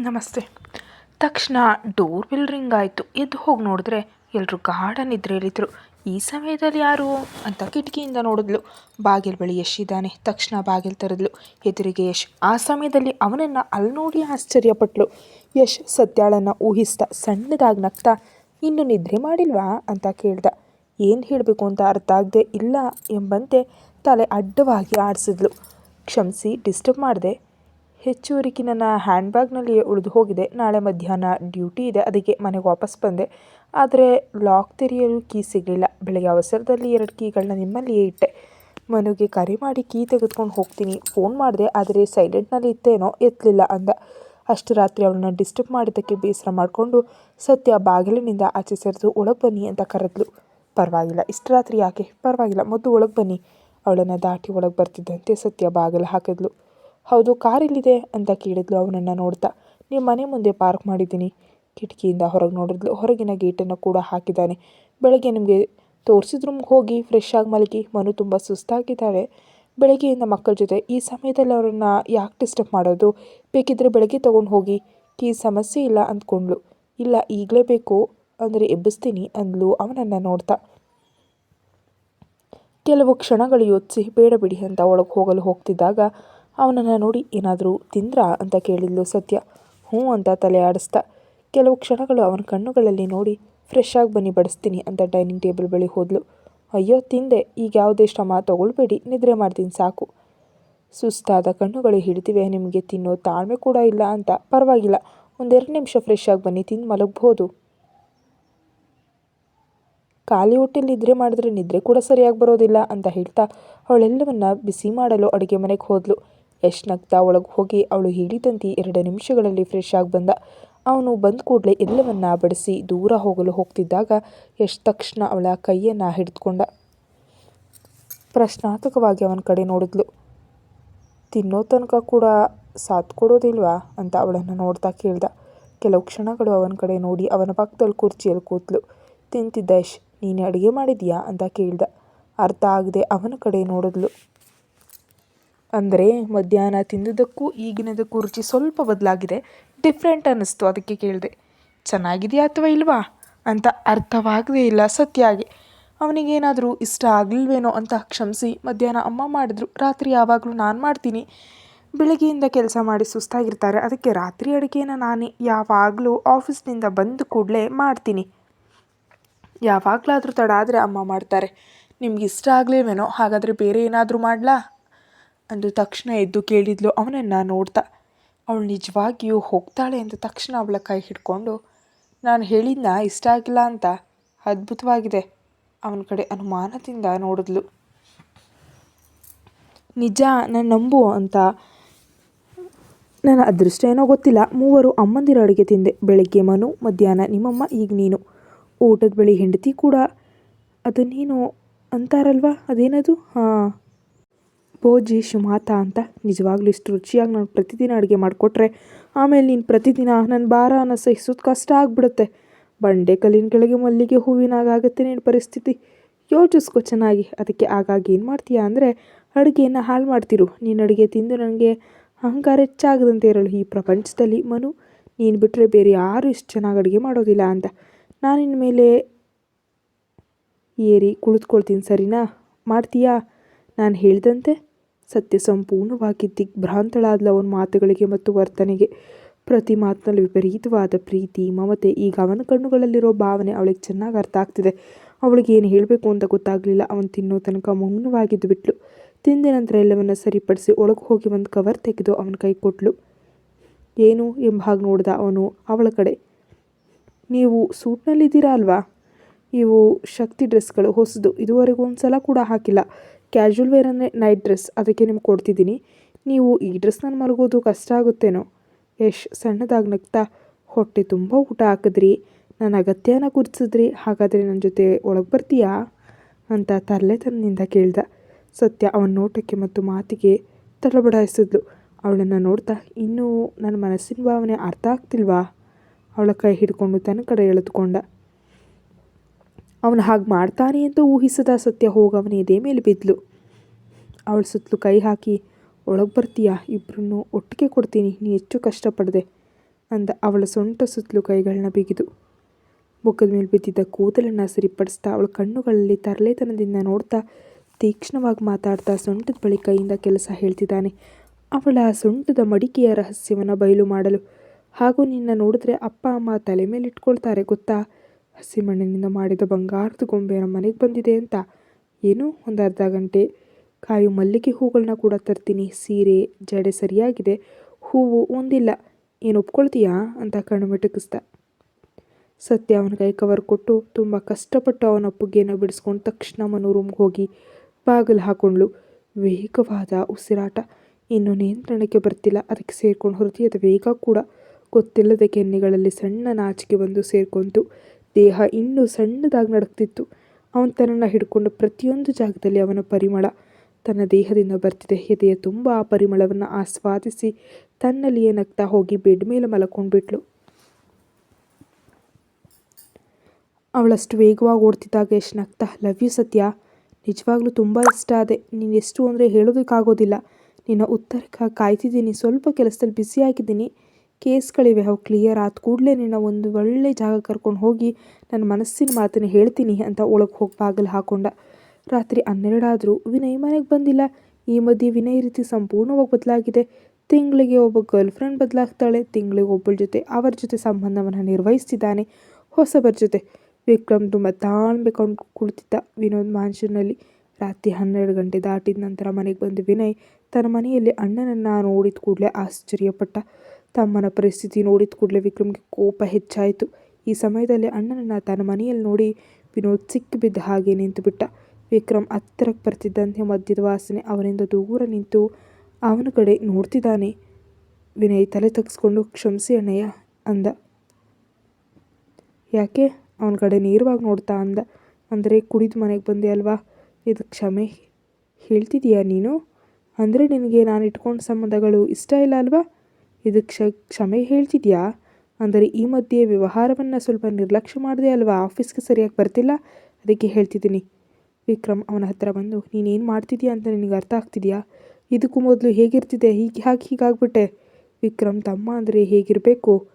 ನಮಸ್ತೆ. ತಕ್ಷಣ door bell ring ಆಯಿತು. ಎದ್ದು ಹೋಗಿ ನೋಡಿದ್ರೆ ಎಲ್ಲರೂ ಗಾಢ ನಿದ್ರೆಯಲ್ಲಿದ್ದರು ಈ ಸಮಯದಲ್ಲಿ ಯಾರು ಅಂತ ಕಿಟಕಿಯಿಂದ ನೋಡಿದ್ಲು. ಬಾಗಿಲು ಬಳಿ ಯಶ್ ಇದ್ದಾನೆ. ತಕ್ಷಣ ಬಾಗಿಲು ತೆರೆದ್ಲು. ಎದುರಿಗೆ ಯಶ್. ಆ ಸಮಯದಲ್ಲಿ ಅವನನ್ನು ಅಲ್ಲಿ ನೋಡಿ ಆಶ್ಚರ್ಯಪಟ್ಲು. ಯಶ್ ಸತ್ಯಾಳನ್ನು ಊಹಿಸ್ತಾ ಸಣ್ಣದಾಗಿ ನಗ್ತಾ, ಇನ್ನು ನಿದ್ರೆ ಮಾಡಿಲ್ವಾ? ಅಂತ ಕೇಳ್ದ. ಏನು ಹೇಳಬೇಕು ಅಂತ ಅರ್ಥ ಆಗದೆ ಇಲ್ಲ ಎಂಬಂತೆ ತಲೆ ಅಡ್ಡವಾಗಿ ಆಡಿಸಿದ್ಲು. ಕ್ಷಮಿಸಿ ಡಿಸ್ಟರ್ಬ್ ಮಾಡಿದೆ. ಹೆಚ್ಚುವರಿಗೆ ನನ್ನ ಹ್ಯಾಂಡ್ ಬ್ಯಾಗ್ನಲ್ಲಿ ಉಳಿದು ಹೋಗಿದೆ. ನಾಳೆ ಮಧ್ಯಾಹ್ನ ಡ್ಯೂಟಿ ಇದೆ. ಅದಕ್ಕೆ ಮನೆಗೆ ವಾಪಸ್ ಬಂದೆ. ಆದರೆ ಲಾಕ್ ತೆರೆಯಲು ಕೀ ಸಿಗಲಿಲ್ಲ. ಬೆಳಗ್ಗೆ ಅವಸರದಲ್ಲಿ ಎರಡು ಕೀಗಳನ್ನ ನಿಮ್ಮಲ್ಲಿಯೇ ಇಟ್ಟೆ. ಮನುಗೆ ಕರೆ ಮಾಡಿ ಕೀ ತೆಗೆದುಕೊಂಡು ಹೋಗ್ತೀನಿ. ಫೋನ್ ಮಾಡಿದೆ, ಆದರೆ ಸೈಲೆಂಟ್ನಲ್ಲಿ ಇತ್ತೇನೋ ಎತ್ತಲಿಲ್ಲ ಅಂದ. ಅಷ್ಟು ರಾತ್ರಿ ಅವಳನ್ನ ಡಿಸ್ಟರ್ಬ್ ಮಾಡಿದ್ದಕ್ಕೆ ಬೇಸರ ಮಾಡಿಕೊಂಡು ಸತ್ಯ ಬಾಗಿಲಿನಿಂದ ಆಚೆ ಸರಿದು ಒಳಗೆ ಬನ್ನಿ ಅಂತ ಕರೆದ್ಲು. ಪರವಾಗಿಲ್ಲ, ಇಷ್ಟು ರಾತ್ರಿ ಯಾಕೆ? ಪರವಾಗಿಲ್ಲ, ಮೊದಲು ಒಳಗೆ ಬನ್ನಿ. ಅವಳನ್ನು ದಾಟಿ ಒಳಗೆ ಬರ್ತಿದ್ದಂತೆ ಸತ್ಯ ಬಾಗಿಲು ಹಾಕಿದ್ಲು. ಹೌದು, ಕಾರ್ ಎಲ್ಲಿದೆ? ಅಂತ ಕೇಳಿದ್ಲು ಅವನನ್ನು ನೋಡ್ತಾ. ನಿಮ್ಮ ಮನೆ ಮುಂದೆ ಪಾರ್ಕ್ ಮಾಡಿದ್ದೀನಿ. ಕಿಟಕಿಯಿಂದ ಹೊರಗೆ ನೋಡಿದ್ಲು. ಹೊರಗಿನ ಗೇಟನ್ನು ಕೂಡ ಹಾಕಿದ್ದಾನೆ. ಬೆಳಗ್ಗೆ ನಿಮಗೆ ತೋರಿಸಿದ್ರು ಹೋಗಿ ಫ್ರೆಶ್ ಆಗಿ ಮಲಗಿ. ಮನು ತುಂಬ ಸುಸ್ತಾಗಿದ್ದಾಳೆ. ಬೆಳಗ್ಗೆಯಿಂದ ಮಕ್ಕಳ ಜೊತೆ. ಈ ಸಮಯದಲ್ಲಿ ಅವರನ್ನು ಯಾಕೆ ಡಿಸ್ಟರ್ಬ್ ಮಾಡೋದು? ಬೇಕಿದ್ದರೆ ಬೆಳಗ್ಗೆ ತೊಗೊಂಡು ಹೋಗಿ. ಈ ಸಮಸ್ಯೆ ಇಲ್ಲ ಅಂದ್ಕೊಂಡ್ಳು. ಇಲ್ಲ, ಈಗಲೇ ಬೇಕು. ಅಂದರೆ ಎಬ್ಬಿಸ್ತೀನಿ, ಅಂದ್ಲು ಅವನನ್ನು ನೋಡ್ತಾ. ಕೆಲವು ಕ್ಷಣಗಳು ಯೋಚಿಸಿ, ಬೇಡ ಬಿಡಿ ಅಂತ ಒಳಗೆ ಹೋಗಲು ಹೋಗ್ತಿದ್ದಾಗ ಅವನನ್ನು ನೋಡಿ ಏನಾದರೂ ತಿಂದ್ರಾ ಅಂತ ಕೇಳಿದ್ಲು ಸತ್ಯ. ಹ್ಞೂ ಅಂತ ತಲೆ ಆಡಿಸ್ತಾ, ಕೆಲವು ಕ್ಷಣಗಳು ಅವನ ಕಣ್ಣುಗಳಲ್ಲಿ ನೋಡಿ ಫ್ರೆಶ್ ಆಗಿ ಬನ್ನಿ ಬಡಿಸ್ತೀನಿ ಅಂತ ಡೈನಿಂಗ್ ಟೇಬಲ್ ಬಳಿ ಹೋದ್ಲು. ಅಯ್ಯೋ, ತಿಂದೆ, ಈಗ ಯಾವುದೇ ಶ್ರಮ ತಗೊಳ್ಬೇಡಿ, ನಿದ್ರೆ ಮಾಡ್ತೀನಿ ಸಾಕು. ಸುಸ್ತಾದ ಕಣ್ಣುಗಳು ಹಿಡಿದಿವೆ, ನಿಮಗೆ ತಿನ್ನೋ ತಾಳ್ಮೆ ಕೂಡ ಇಲ್ಲ ಅಂತ. ಪರವಾಗಿಲ್ಲ, ಒಂದೆರಡು ನಿಮಿಷ ಫ್ರೆಶ್ ಆಗಿ ಬನ್ನಿ, ತಿಂದು ಮಲಗಬಹುದು ಖಾಲಿ ಹೊಟ್ಟೆಲಿ ನಿದ್ರೆ ಮಾಡಿದ್ರೆ ನಿದ್ರೆ ಕೂಡ ಸರಿಯಾಗಿ ಬರೋದಿಲ್ಲ ಅಂತ ಹೇಳ್ತಾ, ಅವಳೆಲ್ಲವನ್ನ ಬಿಸಿ ಮಾಡಲು ಅಡುಗೆ ಮನೆಗೆ ಹೋದ್ಲು. ಯಶ್ ನಗ್ತಾ ಒಳಗೆ ಹೋಗಿ ಅವಳು ಹೇಳಿದಂತೆ ಎರಡು ನಿಮಿಷಗಳಲ್ಲಿ ಫ್ರೆಶ್ ಆಗಿ ಬಂದ. ಅವನು ಬಂದ ಕೂಡಲೇ ಎಲ್ಲವನ್ನ ಬಡಿಸಿ ದೂರ ಹೋಗಲು ಹೋಗ್ತಿದ್ದಾಗ ಯಶ್ ತಕ್ಷಣ ಅವಳ ಕೈಯನ್ನು ಹಿಡಿದುಕೊಂಡ ಪ್ರಶ್ನಾರ್ಥಕವಾಗಿ ಅವನ ಕಡೆ ನೋಡಿದ್ಲು. ತಿನ್ನೋ ತನಕ ಕೂಡ ಸಾಥ್ ಕೊಡೋದಿಲ್ವಾ? ಅಂತ ಅವಳನ್ನು ನೋಡ್ತಾ ಕೇಳ್ದ. ಕೆಲವು ಕ್ಷಣಗಳು ಅವನ ಕಡೆ ನೋಡಿ ಅವನ ಪಕ್ಕದಲ್ಲಿ ಕುರ್ಚಿಯಲ್ಲಿ ಕೂತ್ಲು. ತಿಂತಿದ್ದ ಯಶ್, ನೀನು ಅಡುಗೆ ಮಾಡಿದ್ಯಾ? ಅಂತ ಕೇಳ್ದ. ಅರ್ಥ ಆಗದೆ ಅವನ ಕಡೆ ನೋಡಿದ್ಲು. ಅಂದರೆ ಮಧ್ಯಾಹ್ನ ತಿಂದಿದ್ದಕ್ಕೂ ಈಗಿನದಕ್ಕೂ ರುಚಿ ಸ್ವಲ್ಪ ಬದಲಾಗಿದೆ. ಡಿಫ್ರೆಂಟ್ ಅನ್ನಿಸ್ತು ಅದಕ್ಕೆ ಕೇಳಿದೆ. ಚೆನ್ನಾಗಿದೆಯಾ ಅಥವಾ ಇಲ್ವಾ? ಅಂತ ಅರ್ಥವಾಗದೇ ಇಲ್ಲ ಸತ್ಯಾಗೆ ಅವನಿಗೇನಾದರೂ ಇಷ್ಟ ಆಗಲಿಲ್ವೇನೋ ಅಂತ ಕ್ಷಮಿಸಿ ಮಧ್ಯಾಹ್ನ ಅಮ್ಮ ಮಾಡಿದ್ರು. ರಾತ್ರಿ ಯಾವಾಗಲೂ ನಾನು ಮಾಡ್ತೀನಿ. ಬೆಳಗ್ಗೆಯಿಂದ ಕೆಲಸ ಮಾಡಿ ಸುಸ್ತಾಗಿರ್ತಾರೆ. ಅದಕ್ಕೆ ರಾತ್ರಿ ಅಡುಗೆನ ನಾನೇ ಯಾವಾಗಲೂ ಆಫೀಸ್ನಿಂದ ಬಂದ ಕೂಡಲೇ ಮಾಡ್ತೀನಿ. ಯಾವಾಗಲಾದರೂ ತಡ ಆದರೆ ಅಮ್ಮ ಮಾಡ್ತಾರೆ. ನಿಮ್ಗೆ ಇಷ್ಟ ಆಗಲಿಲ್ವೇನೋ? ಹಾಗಾದರೆ ಬೇರೆ ಏನಾದರೂ ಮಾಡಲಾ? ಅಂದು ತಕ್ಷಣ ಎದ್ದು ಕೇಳಿದ್ಲು, ಅವನನ್ನು ನೋಡ್ತಾ. ಅವಳು ನಿಜವಾಗಿಯೂ ಹೋಗ್ತಾಳೆ ಅಂತ ತಕ್ಷಣ ಅವಳ ಕೈ ಹಿಡ್ಕೊಂಡು, ನಾನು ಹೇಳಿದ್ನ ಇಷ್ಟ ಆಗಿಲ್ಲ ಅಂತ. ಅದ್ಭುತವಾಗಿದೆ. ಅವನ ಕಡೆ ಅನುಮಾನದಿಂದ ನೋಡಿದ್ಲು. ನಿಜ, ನಾನು ನಂಬು ಅಂತ. ನನ್ನ ಅದೃಷ್ಟ ಏನೋ ಗೊತ್ತಿಲ್ಲ. ಮೂವರು ಅಮ್ಮಂದಿರ ಅಡುಗೆ ತಿಂದೆ. ಬೆಳಗ್ಗೆ ಮನು, ಮಧ್ಯಾಹ್ನ ನಿಮ್ಮಮ್ಮ, ಈಗ ನೀನು. ಊಟದ ಬಳಿ ಹೆಂಡತಿ ಕೂಡ ಅದು ನೀನು ಅಂತಾರಲ್ವಾ? ಅದೇನದು? ಹಾಂ. ಬೋಜಿ ಶುಮಾತ ಅಂತ ನಿಜವಾಗ್ಲೂ ಇಷ್ಟು ರುಚಿಯಾಗಿ ನಾನು ಪ್ರತಿದಿನ ಅಡುಗೆ ಮಾಡಿಕೊಟ್ರೆ ಆಮೇಲೆ ನೀನು ಪ್ರತಿದಿನ ನನ್ನ ಭಾರನ ಸಹಿಸೋದು ಕಷ್ಟ ಆಗಿಬಿಡುತ್ತೆ. ಬಂಡೆ ಕಲ್ಲಿನ ಕೆಳಗೆ ಮಲ್ಲಿಗೆ ಹೂವಿನಾಗುತ್ತೆ ನಿನ್ನ ಪರಿಸ್ಥಿತಿ. ಯೋಚಿಸ್ಕೊ ಚೆನ್ನಾಗಿ, ಅದಕ್ಕೆ ಆಗಾಗ ಏನು ಮಾಡ್ತೀಯಾ ಅಂದರೆ ಅಡುಗೆಯನ್ನು ಹಾಳು ಮಾಡ್ತಿರು. ನೀನು ಅಡುಗೆ ತಿಂದು ನನಗೆ ಅಹಂಕಾರ ಹೆಚ್ಚಾಗದಂತೆ ಇರಲು. ಈ ಪ್ರಪಂಚದಲ್ಲಿ ಮನು, ನೀನು ಬಿಟ್ಟರೆ ಬೇರೆ ಯಾರು ಇಷ್ಟು ಚೆನ್ನಾಗಿ ಅಡುಗೆ ಮಾಡೋದಿಲ್ಲ ಅಂತ. ನಾನು ಮೇಲೆ ಏರಿ ಕುಳಿತುಕೊಳ್ತೀನಿ, ಸರಿನಾ? ಮಾಡ್ತೀಯಾ? ನಾನು ಹೇಳಿದಂತೆ ಸತ್ಯ ಸಂಪೂರ್ಣವಾಗಿ ದಿಗ್ಭ್ರಾಂತಳಾದ್ಲು ಅವನ ಮಾತುಗಳಿಗೆ ಮತ್ತು ವರ್ತನೆಗೆ. ಪ್ರತಿ ಮಾತಿನಲ್ಲಿ ವಿಪರೀತವಾದ ಪ್ರೀತಿ, ಮಮತೆ, ಈಗ ಅವನ ಕಣ್ಣುಗಳಲ್ಲಿರೋ ಭಾವನೆ ಅವಳಿಗೆ ಚೆನ್ನಾಗಿ ಅರ್ಥ ಆಗ್ತಿದೆ. ಅವಳಿಗೆ ಏನು ಹೇಳಬೇಕು ಅಂತ ಗೊತ್ತಾಗಲಿಲ್ಲ. ಅವನು ತಿನ್ನೋ ತನಕ ಮೌನವಾಗಿದ್ದು ಬಿಟ್ಲು. ತಿಂದ ನಂತರ ಎಲ್ಲವನ್ನ ಸರಿಪಡಿಸಿ ಒಳಗೆ ಹೋಗಿ ಒಂದು ಕವರ್ ತೆಗೆದು ಅವನ ಕೈ ಕೊಟ್ಲು. ಏನು ಎಂಬ ಹಾಗೆ ನೋಡಿದ ಅವನು ಅವಳ ಕಡೆ. ನೀವು ಸೂಟ್ನಲ್ಲಿದ್ದೀರಾ ಅಲ್ವಾ? ಇವು ಶಕ್ತಿ ಡ್ರೆಸ್ಗಳು ಹೊಸದು. ಇದುವರೆಗೂ ಒಂದು ಸಲ ಕೂಡ ಹಾಕಿಲ್ಲ. ಕ್ಯಾಶುವಲ್ ವೇರ್ ಅಂದರೆ ನೈಟ್ ಡ್ರೆಸ್ ಅದಕ್ಕೆ ನಿಮ್ಗೆ ಕೊಡ್ತಿದ್ದೀನಿ. ನೀವು ಈ ಡ್ರೆಸ್ನಲ್ಲಿ ಮಲಗೋದು ಕಷ್ಟ ಆಗುತ್ತೇನೋ? ಯಶ್, ಸಣ್ಣದಾಗಿ ನಗ್ತಾ ಹೊಟ್ಟೆ ತುಂಬ ಊಟ ಹಾಕಿದ್ರಿ. ನನ್ನ ಅಗತ್ಯನ ಗುರ್ತಿಸಿದ್ರಿ. ಹಾಗಾದರೆ ನನ್ನ ಜೊತೆ ಒಳಗೆ ಬರ್ತೀಯಾ? ಅಂತ ತರಲೆತನದಿಂದ ಕೇಳ್ದ. ಸತ್ಯ ಅವನ ನೋಟಕ್ಕೆ ಮತ್ತು ಮಾತಿಗೆ ತಡಬಡಾಯಿಸಿದ್ಲು. ಅವಳನ್ನು ನೋಡ್ತಾ, ಇನ್ನೂ ನನ್ನ ಮನಸ್ಸಿನ ಭಾವನೆ ಅರ್ಥ ಆಗ್ತಿಲ್ವಾ? ಅವಳ ಕೈ ಹಿಡ್ಕೊಂಡು ತನ್ನ ಕಡೆ ಎಳೆದುಕೊಂಡ. ಅವನು ಹಾಗೆ ಮಾಡ್ತಾನೆ ಅಂತ ಊಹಿಸದ ಸತ್ಯ ಹೋಗಿ ಅವನ ಎದೆ ಮೇಲೆ ಬಿದ್ದಲು ಅವಳ ಸುತ್ತಲೂ ಕೈ ಹಾಕಿ, ಒಳಗೆ ಬರ್ತೀಯಾ? ಇಬ್ಬರನ್ನು ಒಟ್ಟಿಗೆ ಕೊಡ್ತೀನಿ, ನೀ ಹೆಚ್ಚು ಕಷ್ಟಪಡದೆ ಅಂದ ಅವಳ ಸೊಂಟ ಸುತ್ತಲೂ ಕೈಗಳನ್ನ ಬಿಗಿದು. ಮುಖದ ಮೇಲೆ ಬಿದ್ದಿದ್ದ ಕೂದಲನ್ನು ಸರಿಪಡಿಸ್ತಾ ಅವಳ ಕಣ್ಣುಗಳಲ್ಲಿ ತರಲೆತನದಿಂದ ನೋಡ್ತಾ ತೀಕ್ಷ್ಣವಾಗಿ ಮಾತಾಡ್ತಾ ಸೊಂಟದ ಬಳಿ ಕೈಯಿಂದ ಕೆಲಸ ಹೇಳ್ತಿದ್ದಾನೆ. ಅವಳ ಸೊಂಟದ ಮಡಿಕೆಯ ರಹಸ್ಯವನ್ನು ಬಯಲು ಮಾಡಲು ಹಾಗೂ ನಿನ್ನ ನೋಡಿದ್ರೆ ಅಪ್ಪ, ಅಮ್ಮ ತಲೆ ಮೇಲೆ ಇಟ್ಕೊಳ್ತಾರೆ ಗೊತ್ತಾ? ಹಸಿಮಣ್ಣಿನಿಂದ ಮಾಡಿದ ಬಂಗಾರದ ಗೊಂಬೆ ನಮ್ಮ ಮನೆಗೆ ಬಂದಿದೆ ಅಂತ. ಏನು ಒಂದು ಅರ್ಧ ಗಂಟೆ. ಕಾಯು ಮಲ್ಲಿಗೆ ಹೂಗಳನ್ನ ಕೂಡ ತರ್ತೀನಿ. ಸೀರೆ, ಜಡೆ ಸರಿಯಾಗಿದೆ. ಹೂವು ಒಂದಿಲ್ಲ. ಏನು ಒಪ್ಕೊಳ್ತೀಯಾ? ಅಂತ ಕಣ್ಣು ಮೆಟಕಿಸ್ದ. ಸತ್ಯ ಅವನ ಕೈ ಕವರ್ ಕೊಟ್ಟು ತುಂಬ ಕಷ್ಟಪಟ್ಟು ಅವನ ಅಪ್ಪುಗೆಯನ್ನು ಬಿಡಿಸ್ಕೊಂಡು ತಕ್ಷಣ ಮನು ರೂಮ್ಗೆ ಹೋಗಿ ಬಾಗಿಲು ಹಾಕೊಂಡ್ಳು. ವೇಗವಾದ ಉಸಿರಾಟ. ಇನ್ನು ನಿಯಂತ್ರಣಕ್ಕೆ ಬರ್ತಿಲ್ಲ. ಅದಕ್ಕೆ ಸೇರ್ಕೊಂಡು ಅದು ವೇಗ ಕೂಡ ಗೊತ್ತಿಲ್ಲದ ಕೆನ್ನೆಗಳಲ್ಲಿ ಸಣ್ಣ ನಾಚಿಕೆ ಬಂದು ಸೇರ್ಕೊಂತು. ದೇಹ ಇನ್ನೂ ಸಣ್ಣದಾಗಿ ನಡುಕ್ತಿತ್ತು ಅವನು ತನ್ನನ್ನು ಹಿಡ್ಕೊಂಡು ಪ್ರತಿಯೊಂದು ಜಾಗದಲ್ಲಿ ಅವನ ಪರಿಮಳ. ತನ್ನ ದೇಹದಿಂದ ಬರ್ತಿದೆ ಎದೆಯ ತುಂಬ ಆ ಪರಿಮಳವನ್ನು ಆಸ್ವಾದಿಸಿ ತನ್ನಲ್ಲಿ ನಗ್ತಾ ಹೋಗಿ ಬೆಡ್ ಮೇಲೆ ಮಲಕೊಂಡ್ಬಿಟ್ಲು. ಅವಳಷ್ಟು ವೇಗವಾಗಿ ಓಡ್ತಿದ್ದಾಗ ಎಷ್ಟು ನಗ್ತಾ, ಲವ್ ಯು ಸತ್ಯ? ನಿಜವಾಗ್ಲೂ ತುಂಬ ಇಷ್ಟ ಆದೆ. ನೀನು ಎಷ್ಟು ಅಂದರೆ ಹೇಳೋದಕ್ಕಾಗೋದಿಲ್ಲ. ನಿನ್ನ ಉತ್ತರಕ್ಕೆ ಕಾಯ್ತಿದ್ದೀನಿ. ಸ್ವಲ್ಪ ಕೆಲಸದಲ್ಲಿ ಬ್ಯುಸಿಯಾಗಿದ್ದೀನಿ ಕೇಸ್ಗಳಿವೆ, ಅವು ಕ್ಲಿಯರ್ ಆದ ಕೂಡಲೇ ನಿನ್ನ ಒಂದು ಒಳ್ಳೆ ಜಾಗ ಕರ್ಕೊಂಡು ಹೋಗಿ ನನ್ನ ಮನಸ್ಸಿನ ಮಾತನ್ನು ಹೇಳ್ತೀನಿ ಅಂತ ಒಳಗೆ ಹೋಗಿ ಬಾಗಿಲು ಹಾಕೊಂಡ. ರಾತ್ರಿ ಹನ್ನೆರಡಾದರೂ ವಿನಯ್ ಮನೆಗೆ ಬಂದಿಲ್ಲ. ಈ ಮಧ್ಯೆ ವಿನಯ್ ರೀತಿ ಸಂಪೂರ್ಣವಾಗಿ ಬದಲಾಗಿದೆ. ತಿಂಗಳಿಗೆ ಒಬ್ಬ ಗರ್ಲ್ ಫ್ರೆಂಡ್ ಬದಲಾಗ್ತಾಳೆ. ತಿಂಗಳಿಗೆ ಒಬ್ಬಳ ಜೊತೆ, ಅವರ ಜೊತೆ ಸಂಬಂಧವನ್ನು ನಿರ್ವಹಿಸ್ತಿದ್ದಾನೆ. ಹೊಸಬರ ಜೊತೆ. ವಿಕ್ರಮ್ ತುಂಬ ತಾಳ್ಮೆ ಕೊಂಡು ಕುಳಿತಿದ್ದ ವಿನೋದ್ ಮ್ಯಾನ್ಷನ್ನಲ್ಲಿ. ರಾತ್ರಿ ಹನ್ನೆರಡು ಗಂಟೆ ದಾಟಿದ ನಂತರ ಮನೆಗೆ ಬಂದ ವಿನಯ್ ತನ್ನ ಮನೆಯಲ್ಲಿ ಅಣ್ಣನನ್ನು ನೋಡಿದ ಕೂಡಲೇ ಆಶ್ಚರ್ಯಪಟ್ಟ. ತಮ್ಮನ ಪರಿಸ್ಥಿತಿ ನೋಡಿದ ಕೂಡಲೇ ವಿಕ್ರಮ್ಗೆ ಕೋಪ ಹೆಚ್ಚಾಯಿತು. ಈ ಸಮಯದಲ್ಲಿ ಅಣ್ಣನನ್ನು ತನ್ನ ಮನೆಯಲ್ಲಿ ನೋಡಿ ವಿನೋದ್ ಸಿಕ್ಕಿ ಬಿದ್ದ ಹಾಗೆ ನಿಂತುಬಿಟ್ಟ. ವಿಕ್ರಮ್ ಹತ್ತಿರಕ್ಕೆ ಬರ್ತಿದ್ದಂತೆ ಮದ್ಯದ ವಾಸನೆ ಅವನಿಂದ ದೂರ ನಿಂತು ಅವನ ಕಡೆ ನೋಡ್ತಿದ್ದಾನೆ. ವಿನಯ್ ತಲೆ ತಗ್ಸ್ಕೊಂಡು, ಕ್ಷಮಿಸಿ ಅಣ್ಣಯ್ಯ, ಅಂದ. ಯಾಕೆ? ಅವನ ಕಡೆ ನೇರವಾಗಿ ನೋಡ್ತಾ ಅಂದ. ಅಂದರೆ ಕುಡಿದು ಮನೆಗೆ ಬಂದೆ ಅಲ್ವಾ? ಇದು ಕ್ಷಮೆ ಹೇಳ್ತಿದೀಯಾ ನೀನು? ಅಂದರೆ ನಿನಗೆ ನಾನು ಇಟ್ಕೊಂಡ ಸಂಬಂಧಗಳು ಇಷ್ಟ ಇಲ್ಲ ಅಲ್ವಾ? ಇದು ಕ್ಷ, ಕ್ಷಮೆ ಹೇಳ್ತಿದ್ಯಾ? ಅಂದರೆ ಈ ಮಧ್ಯೆ ವ್ಯವಹಾರವನ್ನು ಸ್ವಲ್ಪ ನಿರ್ಲಕ್ಷ್ಯ ಮಾಡಿದೆ ಅಲ್ವಾ? ಆಫೀಸ್ಗೆ ಸರಿಯಾಗಿ ಬರ್ತಿಲ್ಲ? ಅದಕ್ಕೆ ಹೇಳ್ತಿದ್ದೀನಿ. ವಿಕ್ರಮ್ ಅವನ ಹತ್ತಿರ ಬಂದು, ನೀನೇನು ಮಾಡ್ತಿದ್ಯಾ ಅಂತ ನಿನಗೆ ಅರ್ಥ ಆಗ್ತಿದೆಯಾ? ಇದಕ್ಕೂ ಮೊದಲು ಹೇಗಿರ್ತಿದೆ? ಹೀಗೆ ಹಾಕಿ ಹೀಗಾಗ್ಬಿಟ್ಟೆ. ವಿಕ್ರಮ್ ತಮ್ಮ ಅಂದರೆ ಹೇಗಿರಬೇಕು?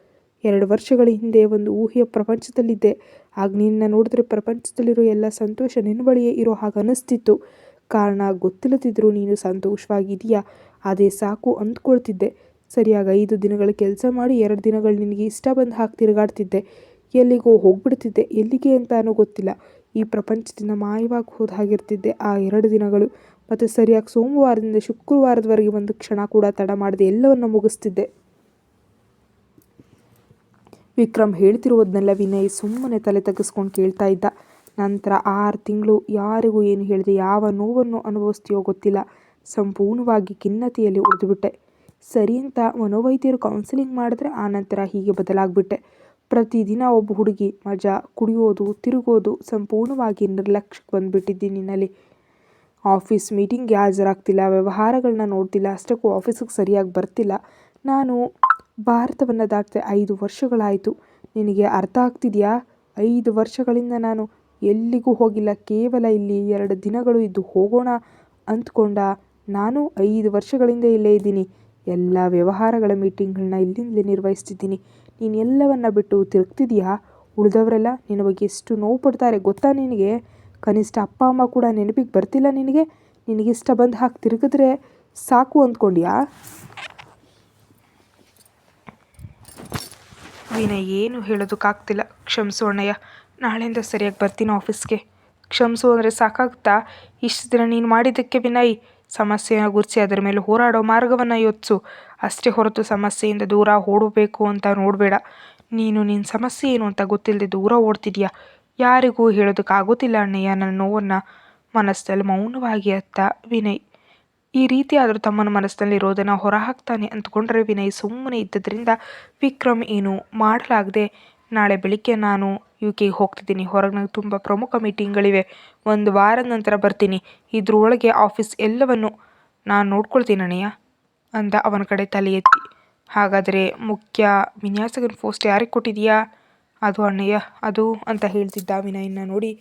ಎರಡು ವರ್ಷಗಳ ಹಿಂದೆ ಒಂದು ಊಹೆಯ ಪ್ರಪಂಚದಲ್ಲಿದ್ದೆ. ಆಗ ನಿನ್ನ ನೋಡಿದ್ರೆ ಪ್ರಪಂಚದಲ್ಲಿರೋ ಎಲ್ಲ ಸಂತೋಷ ನಿನ್ನ ಬಳಿಯೇ ಇರೋ ಹಾಗೆ ಅನ್ನಿಸ್ತಿತ್ತು. ಕಾರಣ ಗೊತ್ತಿಲ್ಲದಿದ್ದರೂ ನೀನು ಸಂತೋಷವಾಗಿದೆಯಾ ಅದೇ ಸಾಕು ಅಂದ್ಕೊಳ್ತಿದ್ದೆ. ಸರಿಯಾಗಿ ಐದು ದಿನಗಳ ಕೆಲಸ ಮಾಡಿ ಎರಡು ದಿನಗಳು ನಿನಗೆ ಇಷ್ಟ ಬಂದು ಹಾಕಿ ತಿರುಗಾಡ್ತಿದ್ದೆ. ಎಲ್ಲಿಗೋ ಹೋಗ್ಬಿಡ್ತಿದ್ದೆ. ಎಲ್ಲಿಗೆ ಅಂತಾನೂ ಗೊತ್ತಿಲ್ಲ. ಈ ಪ್ರಪಂಚದಿಂದ ಮಾಯವಾಗಿ ಹೋದ ಹಾಗಿರ್ತಿದ್ದೆ. ಆ ಎರಡು ದಿನಗಳು ಮತ್ತು ಸರಿಯಾಗಿ ಸೋಮವಾರದಿಂದ ಶುಕ್ರವಾರದವರೆಗೆ ಒಂದು ಕ್ಷಣ ಕೂಡ ತಡ ಮಾಡದೆ ಎಲ್ಲವನ್ನು ಮುಗಿಸ್ತಿದ್ದೆ. ವಿಕ್ರಮ್ ಹೇಳ್ತಿರುವುದನ್ನೆಲ್ಲ ವಿನಯ್ ಸುಮ್ಮನೆ ತಲೆ ತಗ್ಗಿಸ್ಕೊಂಡು ಕೇಳ್ತಾ ಇದ್ದ. ನಂತರ ಆರು ತಿಂಗಳು ಯಾರಿಗೂ ಏನು ಹೇಳಿದೆ ಯಾವ ನೋವನ್ನು ಅನುಭವಿಸ್ತೀಯೋ ಗೊತ್ತಿಲ್ಲ. ಸಂಪೂರ್ಣವಾಗಿ ಖಿನ್ನತೆಯಲ್ಲಿ ಉಳಿದುಬಿಟ್ಟೆ. ಸರಿ ಅಂತ ಮನೋವೈದ್ಯರು ಕೌನ್ಸಿಲಿಂಗ್ ಮಾಡಿದ್ರೆ ಆನಂತರ ಹೀಗೆ ಬದಲಾಗ್ಬಿಟ್ಟೆ. ಪ್ರತಿದಿನ ಒಬ್ಬ ಹುಡುಗಿ ಮಜಾ, ಕುಡಿಯೋದು, ತಿರುಗೋದು ಸಂಪೂರ್ಣವಾಗಿ ನಿರ್ಲಕ್ಷ್ಯಕ್ಕೆ ಬಂದುಬಿಟ್ಟಿದ್ದೀನಿ ನಿನ್ನಲ್ಲಿ. ಆಫೀಸ್ ಮೀಟಿಂಗ್ಗೆ ಹಾಜರಾಗ್ತಿಲ್ಲ ವ್ಯವಹಾರಗಳನ್ನ ನೋಡ್ತಿಲ್ಲ, ಅಷ್ಟಕ್ಕೂ ಆಫೀಸಿಗೆ ಸರಿಯಾಗಿ ಬರ್ತಿಲ್ಲ. ನಾನು ಭಾರತವನ್ನು ದಾಟಿದೆ ಐದು ವರ್ಷಗಳಾಯಿತು. ನಿನಗೆ ಅರ್ಥ ಆಗ್ತಿದೆಯಾ? ಐದು ವರ್ಷಗಳಿಂದ ನಾನು ಎಲ್ಲಿಗೂ ಹೋಗಿಲ್ಲ, ಕೇವಲ ಇಲ್ಲಿ ಎರಡು ದಿನಗಳು ಇದ್ದು ಹೋಗೋಣ ಅಂದ್ಕೊಂಡ, ನಾನು ಐದು ವರ್ಷಗಳಿಂದ ಇಲ್ಲೇ ಇದ್ದೀನಿ. ಎಲ್ಲ ವ್ಯವಹಾರಗಳ ಮೀಟಿಂಗ್ಗಳನ್ನ ಇಲ್ಲಿಂದಲೇ ನಿರ್ವಹಿಸ್ತಿದ್ದೀನಿ. ನೀನು ಎಲ್ಲವನ್ನ ಬಿಟ್ಟು ತಿರುಗ್ತಿದೀಯಾ? ಉಳಿದವರೆಲ್ಲ ನಿನ್ನ ಬಗ್ಗೆ ಎಷ್ಟು ನೋವು ಪಡ್ತಾರೆ ಗೊತ್ತಾ ನಿನಗೆ? ಕನಿಷ್ಠ ಅಪ್ಪ, ಅಮ್ಮ ಕೂಡ ನೆನಪಿಗೆ ಬರ್ತಿಲ್ಲ ನಿನಗೆ? ನಿನಗಿಷ್ಟ ಬಂದು ಹಾಕಿ ತಿರುಗಿದ್ರೆ ಸಾಕು ಅಂದ್ಕೊಂಡ್ಯಾ? ವಿನಯ್, ಏನು ಹೇಳೋದಕ್ಕಾಗ್ತಿಲ್ಲ. ಕ್ಷಮಿಸು ಅಣ್ಣಯ್ಯ. ನಾಳೆಯಿಂದ ಸರಿಯಾಗಿ ಬರ್ತೀನಿ ಆಫೀಸ್ಗೆ. ಕ್ಷಮಿಸು ಅಂದರೆ ಸಾಕಾಗುತ್ತಾ? ಇಷ್ಟು ದಿನ ನೀನು ಮಾಡಿದ್ದಕ್ಕೆ ವಿನಯ್ ಸಮಸ್ಯೆಯನ್ನು ಗುರ್ಚಿ ಅದರ ಮೇಲೆ ಹೋರಾಡೋ ಮಾರ್ಗವನ್ನು ಯೋಚಿಸು. ಅಷ್ಟೇ ಹೊರತು ಸಮಸ್ಯೆಯಿಂದ ದೂರ ಓಡಬೇಕು ಅಂತ ನೋಡಬೇಡ. ನೀನು ನಿನ್ನ ಸಮಸ್ಯೆ ಏನು ಅಂತ ಗೊತ್ತಿಲ್ಲದೆ ದೂರ ಓಡ್ತಿದ್ಯಾ? ಯಾರಿಗೂ ಹೇಳೋದಕ್ಕಾಗೋದಿಲ್ಲ ಅಣ್ಣಯ್ಯ. ನನ್ನ ನೋವನ್ನು ಮನಸ್ಸಲ್ಲಿ ಮೌನವಾಗಿ ಅತ್ತ ವಿನಯ್. ಈ ರೀತಿ ಆದರೂ ತಮ್ಮನ ಮನಸ್ಸಿನಲ್ಲಿ ಇರೋದನ್ನು ಹೊರಹಾಕ್ತಾನೆ ಅಂದ್ಕೊಂಡ್ರೆ ವಿನಯ್ ಸುಮ್ಮನೆ ಇದ್ದದ್ರಿಂದ ವಿಕ್ರಮ್ ಏನು ಮಾಡಲಾಗದೆ ನಾಳೆ ಬೆಳಿಗ್ಗೆ ನಾನು ಯು ಕೆಗೆ ಹೋಗ್ತಿದ್ದೀನಿ. ಹೊರಗೆ ನನಗೆ ತುಂಬ ಪ್ರಮುಖ ಮೀಟಿಂಗ್ಗಳಿವೆ ಒಂದು ವಾರದ ನಂತರ ಬರ್ತೀನಿ. ಇದರೊಳಗೆ ಆಫೀಸ್ ಎಲ್ಲವನ್ನು ನಾನು ನೋಡ್ಕೊಳ್ತೀನಿ ಅಣ್ಣಯ್ಯ, ಅಂದ ಅವನ ಕಡೆ ತಲೆ ಎತ್ತಿ. ಹಾಗಾದರೆ ಮುಖ್ಯ ವಿನ್ಯಾಸಕನ ಪೋಸ್ಟ್ ಯಾರಿಗೆ ಕೊಟ್ಟಿದೆಯಾ ಅದು ಅಣ್ಣಯ್ಯ, ಅದು ಅಂತ ಹೇಳ್ತಿದ್ದ ವಿನಯನ್ನ ನೋಡಿ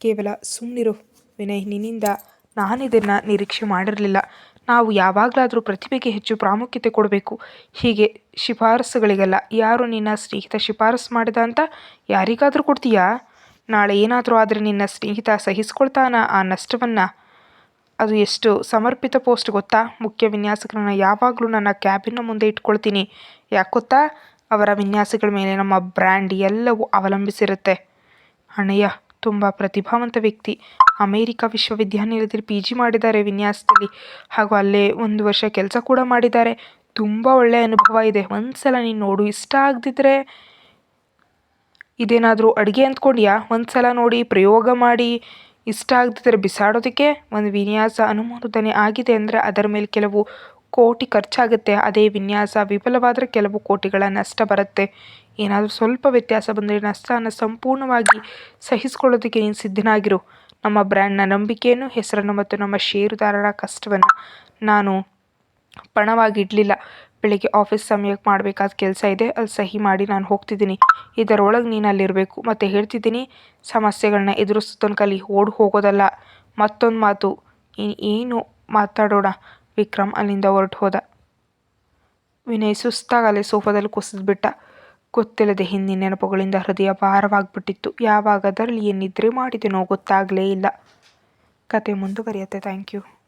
ಕೇವಲ ಸುಮ್ಮನಿರು ವಿನಯ್, ನಿನ್ನಿಂದ ನಾನಿದನ್ನು ನಿರೀಕ್ಷೆ ಮಾಡಿರಲಿಲ್ಲ. ನಾವು ಯಾವಾಗಲಾದರೂ ಪ್ರತಿಭೆಗೆ ಹೆಚ್ಚು ಪ್ರಾಮುಖ್ಯತೆ ಕೊಡಬೇಕು. ಹೀಗೆ ಶಿಫಾರಸುಗಳಿಗೆಲ್ಲ. ಯಾರು ನಿನ್ನ ಸ್ನೇಹಿತ ಶಿಫಾರಸು ಮಾಡಿದ ಅಂತ ಯಾರಿಗಾದರೂ ಕೊಡ್ತೀಯಾ? ನಾಳೆ ಏನಾದರೂ ಆದರೆ ನಿನ್ನ ಸ್ನೇಹಿತ ಸಹಿಸ್ಕೊಳ್ತಾನ ಆ ನಷ್ಟವನ್ನು? ಅದು ಎಷ್ಟು ಸಮರ್ಪಿತ ಪೋಸ್ಟ್ ಗೊತ್ತಾ? ಮುಖ್ಯ ವಿನ್ಯಾಸಕರನ್ನ ಯಾವಾಗಲೂ ನನ್ನ ಕ್ಯಾಬಿನ ಮುಂದೆ ಇಟ್ಕೊಳ್ತೀನಿ. ಯಾಕೆ ಗೊತ್ತಾ? ಅವರ ವಿನ್ಯಾಸಗಳ ಮೇಲೆ ನಮ್ಮ ಬ್ರ್ಯಾಂಡ್ ಎಲ್ಲವೂ ಅವಲಂಬಿಸಿರುತ್ತೆ. ಅಣ್ಣಯ್ಯ ತುಂಬ ಪ್ರತಿಭಾವಂತ ವ್ಯಕ್ತಿ. ಅಮೇರಿಕಾ ವಿಶ್ವವಿದ್ಯಾನಿಲಯದಲ್ಲಿ ಪಿ ಜಿ ಮಾಡಿದ್ದಾರೆ ವಿನ್ಯಾಸದಲ್ಲಿ. ಹಾಗೂ ಅಲ್ಲೇ ಒಂದು ವರ್ಷ ಕೆಲಸ ಕೂಡ ಮಾಡಿದ್ದಾರೆ. ತುಂಬ ಒಳ್ಳೆಯ ಅನುಭವ ಇದೆ. ಒಂದ್ಸಲ ನೀನು ನೋಡು. ಇಷ್ಟ ಆಗದಿದ್ದರೆ ಇದೇನಾದರೂ ಅಡುಗೆ ಅಂದ್ಕೊಂಡ್ಯಾ? ಒಂದ್ಸಲ ನೋಡಿ, ಪ್ರಯೋಗ ಮಾಡಿ. ಇಷ್ಟ ಆಗದಿದ್ದರೆ ಬಿಸಾಡೋದಕ್ಕೆ ಒಂದು ವಿನ್ಯಾಸ ಅನುಮೋದನೆ ಆಗಿದೆ ಅಂದರೆ ಅದರ ಮೇಲೆ ಕೆಲವು ಕೋಟಿ ಖರ್ಚಾಗುತ್ತೆ. ಅದೇ ವಿನ್ಯಾಸ ವಿಫಲವಾದರೆ ಕೆಲವು ಕೋಟಿಗಳ ನಷ್ಟ ಬರುತ್ತೆ. ಏನಾದರೂ ಸ್ವಲ್ಪ ವ್ಯತ್ಯಾಸ ಬಂದರೆ ನಷ್ಟನ ಸಂಪೂರ್ಣವಾಗಿ ಸಹಿಸಿಕೊಳ್ಳೋದಕ್ಕೆ ನೀನು ಸಿದ್ಧನಾಗಿರು. ನಮ್ಮ ಬ್ರ್ಯಾಂಡ್ನ ನಂಬಿಕೆಯನ್ನು, ಹೆಸರನ್ನು ಮತ್ತು ನಮ್ಮ ಷೇರುದಾರರ ಕಷ್ಟವನ್ನು ನಾನು ಪಣವಾಗಿ ಇಡಲಿಲ್ಲ ಬೆಳಿಗ್ಗೆ ಆಫೀಸ್ ಸಮಯಕ್ಕೆ ಮಾಡಬೇಕಾದ ಕೆಲಸ ಇದೆ ಅಲ್ಲಿ ಸಹಿ ಮಾಡಿ ನಾನು ಹೋಗ್ತಿದ್ದೀನಿ. ಇದರೊಳಗೆ ನೀನು ಅಲ್ಲಿರಬೇಕು. ಮತ್ತು ಹೇಳ್ತಿದ್ದೀನಿ ಸಮಸ್ಯೆಗಳನ್ನ ಎದುರಿಸೋ ತನಕ ಅಲ್ಲಿ ಓಡಿ ಹೋಗೋದಲ್ಲ. ಮತ್ತೊಂದು ಮಾತು ಏನು ಮಾತಾಡೋಣ? ವಿಕ್ರಮ್ ಅಲ್ಲಿಂದ ಹೊರಟು ಹೋದ. ವಿನಯ್ ಸುಸ್ತಾಗಿ ಸೋಫಾದಲ್ಲಿ ಕುಸಿದ್ಬಿಟ್ಟ ಗೊತ್ತಿಲ್ಲದೆ ಹಿಂದಿನ ನೆನಪುಗಳಿಂದ ಹೃದಯ ಭಾರವಾಗಿಬಿಟ್ಟಿತ್ತು. ಯಾವಾಗ ಅದರಲ್ಲಿ ಏನಿದ್ರೆ ಮಾಡಿದೆನೋ ಗೊತ್ತಾಗಲೇ ಇಲ್ಲ. ಕತೆ ಮುಂದುವರಿಯುತ್ತೆ. Thank you.